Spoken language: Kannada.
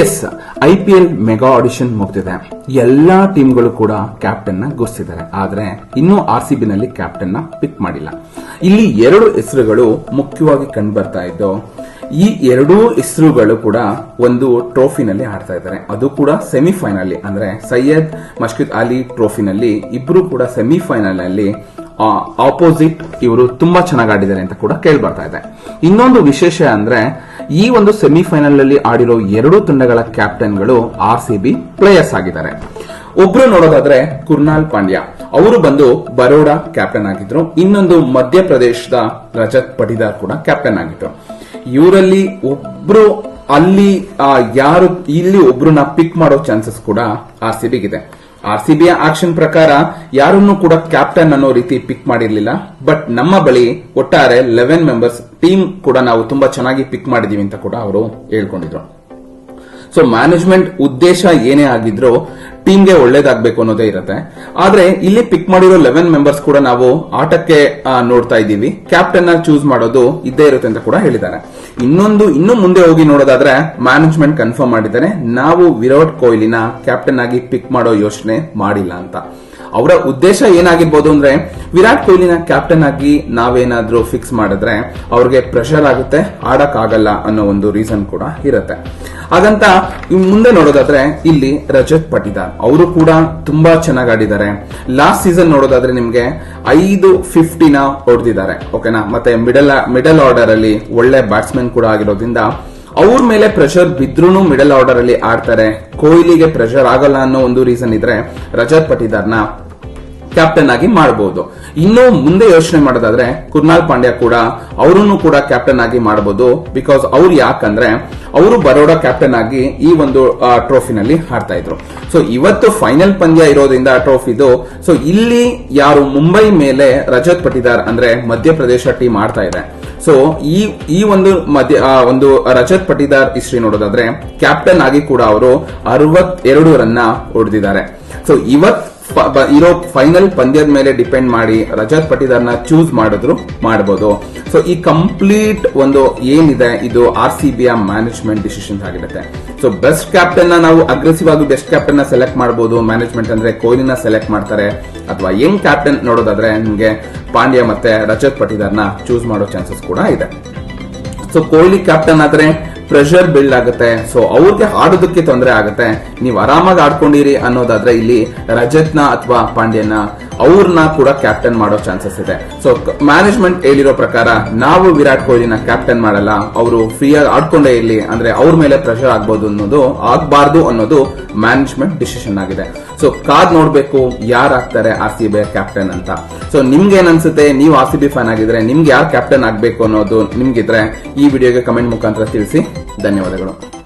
S I P L mega audition ಮುಗ್ದಿದೆ. ಎಲ್ಲಾ ಟೀಮ್ಗಳು ಕೂಡ ಕ್ಯಾಪ್ಟನ್ನ ಘೋಷಿಸಿದ್ದಾರೆ ಆದ್ರೆ ಇನ್ನೂ ಆರ್ ಸಿ ನಲ್ಲಿ ಕ್ಯಾಪ್ಟನ್ನ ಪಿಕ್ ಮಾಡಿಲ್ಲ. ಇಲ್ಲಿ ಎರಡು ಹೆಸರುಗಳು ಮುಖ್ಯವಾಗಿ ಕಂಡು ಬರ್ತಾ ಇದ್ದು, ಈ ಎರಡೂ ಹೆಸರುಗಳು ಕೂಡ ಒಂದು ಟ್ರೋಫಿನಲ್ಲಿ ಆಡ್ತಾ ಇದ್ದಾರೆ. ಅದು ಕೂಡ ಸೆಮಿಫೈನಲ್ ಅಂದ್ರೆ ಸೈಯದ್, ಮಶ್ಕಿದ್ ಅಲಿ ಟ್ರೋಫಿನಲ್ಲಿ ಇಬ್ರು ಕೂಡ ಸೆಮಿಫೈನಲ್ ಅಲ್ಲಿ ಆಪೋಸಿಟ್ ಇವರು ತುಂಬಾ ಚೆನ್ನಾಗಿ ಆಡಿದ್ದಾರೆ ಅಂತ ಕೂಡ ಕೇಳಿ ಬರ್ತಾ ಇದೆ. ಇನ್ನೊಂದು ವಿಶೇಷ ಅಂದ್ರೆ, ಈ ಒಂದು ಸೆಮಿಫೈನಲ್ ಅಲ್ಲಿ ಆಡಿರೋ ಎರಡು ತಂಡಗಳ ಕ್ಯಾಪ್ಟನ್ಗಳು ಆರ್ ಸಿ ಬಿ ಪ್ಲೇಯರ್ಸ್ ಆಗಿದ್ದಾರೆ. ಒಬ್ರು ನೋಡೋದಾದ್ರೆ ಕುರ್ನಾಲ್ ಪಾಂಡ್ಯ. ಅವರು ಬಂದು ಬರೋಡಾ ಕ್ಯಾಪ್ಟನ್ ಆಗಿದ್ರು. ಇನ್ನೊಂದು ಮಧ್ಯಪ್ರದೇಶದ ರಜತ್ ಪಟಿದಾರ್ ಕೂಡ ಕ್ಯಾಪ್ಟನ್ ಆಗಿದ್ರು. ಇವರಲ್ಲಿ ಒಬ್ರು ಅಲ್ಲಿ ಯಾರು, ಇಲ್ಲಿ ಒಬ್ರನ್ನ ಪಿಕ್ ಮಾಡೋ ಚಾನ್ಸಸ್ ಕೂಡ ಆರ್ ಸಿ ಬಿಗಿದೆ ಆರ್ ಸಿ ಬಿಯ ಆಕ್ಷನ್ ಪ್ರಕಾರ ಯಾರನ್ನು ಕೂಡ ಕ್ಯಾಪ್ಟನ್ ಅನ್ನೋ ರೀತಿ ಪಿಕ್ ಮಾಡಿರಲಿಲ್ಲ. ಬಟ್ ನಮ್ಮ ಬಳಿ ಒಟ್ಟಾರೆ ಲೆವೆನ್ ಮೆಂಬರ್ಸ್ ಟೀಮ್ ಕೂಡ ನಾವು ತುಂಬಾ ಚೆನ್ನಾಗಿ ಪಿಕ್ ಮಾಡಿದೀವಿ ಅಂತ ಕೂಡ ಅವರು ಹೇಳ್ಕೊಂಡಿದ್ರು. ಸೊ ಮ್ಯಾನೇಜ್ಮೆಂಟ್ ಉದ್ದೇಶ ಏನೇ ಆಗಿದ್ರು ಟೀಮ್ಗೆ ಒಳ್ಳೇದಾಗಬೇಕು ಅನ್ನೋದೇ ಇರುತ್ತೆ. ಆದ್ರೆ ಇಲ್ಲಿ ಪಿಕ್ ಮಾಡಿರೋ ಲೆವೆನ್ ಮೆಂಬರ್ಸ್ ಕೂಡ ನಾವು ಆಟಕ್ಕೆ ನೋಡ್ತಾ ಇದ್ದೀವಿ. ಕ್ಯಾಪ್ಟನ್ ಚೂಸ್ ಮಾಡೋದು ಇದ್ದೇ ಇರುತ್ತೆ ಅಂತ ಕೂಡ ಹೇಳಿದ್ದಾರೆ. ಇನ್ನೊಂದು, ಇನ್ನು ಮುಂದೆ ಹೋಗಿ ನೋಡೋದಾದ್ರೆ ಮ್ಯಾನೇಜ್ಮೆಂಟ್ ಕನ್ಫರ್ಮ್ ಮಾಡಿದ್ದಾರೆ ನಾವು ವಿರಾಟ್ ಕೊಹ್ಲಿನ ಕ್ಯಾಪ್ಟನ್ ಆಗಿ ಪಿಕ್ ಮಾಡೋ ಯೋಚನೆ ಮಾಡಿಲ್ಲ ಅಂತ. ಅವರ ಉದ್ದೇಶ ಏನಾಗಿರ್ಬೋದು ಅಂದ್ರೆ ವಿರಾಟ್ ಕೊಹ್ಲಿನ ಕ್ಯಾಪ್ಟನ್ ಆಗಿ ನಾವೇನಾದ್ರೂ ಫಿಕ್ಸ್ ಮಾಡಿದ್ರೆ ಅವ್ರಿಗೆ ಪ್ರೆಷರ್ ಆಗುತ್ತೆ ಆಡಕ್ ಆಗಲ್ಲ ಅನ್ನೋ ಒಂದು ರೀಸನ್ ಕೂಡ ಇರುತ್ತೆ. ಹಾಗಂತ ಮುಂದೆ ನೋಡೋದಾದ್ರೆ ಇಲ್ಲಿ ರಜತ್ ಪಟಿದಾರ್ ಅವರು ಕೂಡ ತುಂಬಾ ಚೆನ್ನಾಗಿ ಆಡಿದ್ದಾರೆ. ಲಾಸ್ಟ್ ಸೀಸನ್ ನೋಡೋದಾದ್ರೆ ನಿಮ್ಗೆ ಐದು ಫಿಫ್ಟಿನ ಹೊಡೆದಿದ್ದಾರೆ ಓಕೆನಾ ಮತ್ತೆ ಮಿಡಲ್ ಮಿಡಲ್ ಆರ್ಡರ್ ಅಲ್ಲಿ ಒಳ್ಳೆ ಬ್ಯಾಟ್ಸ್ಮನ್ ಕೂಡ ಆಗಿರೋದ್ರಿಂದ ಅವ್ರ ಮೇಲೆ ಪ್ರೆಷರ್ ಬಿದ್ರೂ ಮಿಡಲ್ ಆರ್ಡರ್ ಅಲ್ಲಿ ಆಡ್ತಾರೆ. ಕೊಹ್ಲಿಗೆ ಪ್ರೆಷರ್ ಆಗಲ್ಲ ಅನ್ನೋ ಒಂದು ರೀಸನ್ ಇದ್ರೆ ರಜತ್ ಪಟಿದಾರ್ನ ಕ್ಯಾಪ್ಟನ್ ಆಗಿ ಮಾಡಬಹುದು ಇನ್ನು ಮುಂದೆ ಯೋಚನೆ ಮಾಡೋದಾದ್ರೆ ಕುರ್ನಾಲ್ ಪಾಂಡ್ಯ ಕೂಡ ಅವರನ್ನು ಕೂಡ ಕ್ಯಾಪ್ಟನ್ ಆಗಿ ಮಾಡಬಹುದು ಬಿಕಾಸ್ ಅವ್ರು ಯಾಕಂದ್ರೆ ಅವರು ಬರೋಡ ಕ್ಯಾಪ್ಟನ್ ಆಗಿ ಈ ಒಂದು ಟ್ರೋಫಿನಲ್ಲಿ ಹಾಡ್ತಾ ಇದ್ರು. ಸೊ ಇವತ್ತು ಫೈನಲ್ ಪಂದ್ಯ ಇರೋದ್ರಿಂದ ಟ್ರೋಫಿದು ಸೊ ಇಲ್ಲಿ ಯಾರು ಮುಂಬೈ ಮೇಲೆ ರಜತ್ ಪಟಿದಾರ್ ಅಂದ್ರೆ ಮಧ್ಯಪ್ರದೇಶ ಟೀಮ್ ಆಡ್ತಾ ಇದೆ. ಸೊ ಈ ಈ ಒಂದು ಮಧ್ಯ ಒಂದು ರಜತ್ ಪಟಿದಾರ್ ಹಿಸ್ಟ್ರಿ ನೋಡೋದಾದ್ರೆ ಕ್ಯಾಪ್ಟನ್ ಆಗಿ ಕೂಡ ಅವರು ಅರವತ್ತೆರಡು ರನ್ನ ಹೊಡೆದಿದ್ದಾರೆ. ಸೊ ಇವತ್ ಇರೋ ಫೈನಲ್ ಪಂದ್ಯದ ಮೇಲೆ ಡಿಪೆಂಡ್ ಮಾಡಿ ರಜತ್ ಪಟಿದಾರ್ನ ಚೂಸ್ ಮಾಡಿದ್ರು ಮಾಡಬಹುದು ಸೊ ಈ ಕಂಪ್ಲೀಟ್ ಒಂದು ಏನಿದೆ, ಇದು R C B management decisions ಆಗಿರುತ್ತೆ. ಸೊ ಬೆಸ್ಟ್ ಕ್ಯಾಪ್ಟನ್ ನಾವು ಅಗ್ರೆಸಿವ್ ಆಗಿ ಬೆಸ್ಟ್ ಕ್ಯಾಪ್ಟನ್ ಸೆಲೆಕ್ಟ್ ಮಾಡಬಹುದು ಮ್ಯಾನೇಜ್ಮೆಂಟ್ ಅಂದ್ರೆ ಕೊಹ್ಲಿನ ಸೆಲೆಕ್ಟ್ ಮಾಡ್ತಾರೆ. ಅಥವಾ ಯಂಗ್ ಕ್ಯಾಪ್ಟನ್ ನೋಡೋದಾದ್ರೆ ನಿಮಗೆ ಪಾಂಡ್ಯ ಮತ್ತೆ ರಜತ್ ಪಟಿದಾರ್ನ ಚೂಸ್ ಮಾಡೋ ಚಾನ್ಸಸ್ ಕೂಡ ಇದೆ. ಸೊ ಕೊಹ್ಲಿ ಕ್ಯಾಪ್ಟನ್ ಆದ್ರೆ ಪ್ರೆಷರ್ ಬಿಲ್ಡ್ ಆಗುತ್ತೆ. ಸೊ ಅವ್ರಿಗೆ ಆಡೋದಕ್ಕೆ ತೊಂದರೆ ಆಗುತ್ತೆ. ನೀವು ಆರಾಮಾಗಿ ಆಡ್ಕೊಂಡಿರಿ ಅನ್ನೋದಾದ್ರೆ ಇಲ್ಲಿ ರಜತ್ನ ಅಥವಾ ಪಾಂಡ್ಯನ ಅವ್ರನ್ನ ಕೂಡ ಕ್ಯಾಪ್ಟನ್ ಮಾಡೋ ಚಾನ್ಸಸ್ ಇದೆ. ಸೊ ಮ್ಯಾನೇಜ್ಮೆಂಟ್ ಹೇಳಿರೋ ಪ್ರಕಾರ ನಾವು ವಿರಾಟ್ ಕೊಹ್ಲಿನ ಕ್ಯಾಪ್ಟನ್ ಮಾಡಲ್ಲ, ಅವರು ಫ್ರೀಯಾಗಿ ಆಡ್ಕೊಂಡೇ ಇರಲಿ, ಅಂದ್ರೆ ಅವ್ರ ಮೇಲೆ ಪ್ರೆಷರ್ ಆಗ್ಬೋದು ಅನ್ನೋದು, ಆಗ್ಬಾರ್ದು ಅನ್ನೋದು ಮ್ಯಾನೇಜ್ಮೆಂಟ್ ಡಿಸಿಷನ್ ಆಗಿದೆ. ಸೊ ಕಾದ್ ನೋಡ್ಬೇಕು, ಯಾರು ಆಗ್ತಾರೆ ಆರ್ ಸಿ ಬಿ ಕ್ಯಾಪ್ಟನ್ ಅಂತ. ಸೊ ನಿಮ್ಗೆ ಏನನ್ಸುತ್ತೆ ನೀವು ಆರ್ ಸಿ ಬಿ ಫ್ಯಾನ್ ಆಗಿದ್ರೆ ನಿಮ್ಗೆ ಯಾರು ಕ್ಯಾಪ್ಟನ್ ಆಗ್ಬೇಕು ಅನ್ನೋದು ನಿಮ್ಗಿದ್ರೆ ಈ ವಿಡಿಯೋಗೆ ಕಮೆಂಟ್ ಮುಖಾಂತರ ತಿಳಿಸಿ. ಧನ್ಯವಾದಗಳು.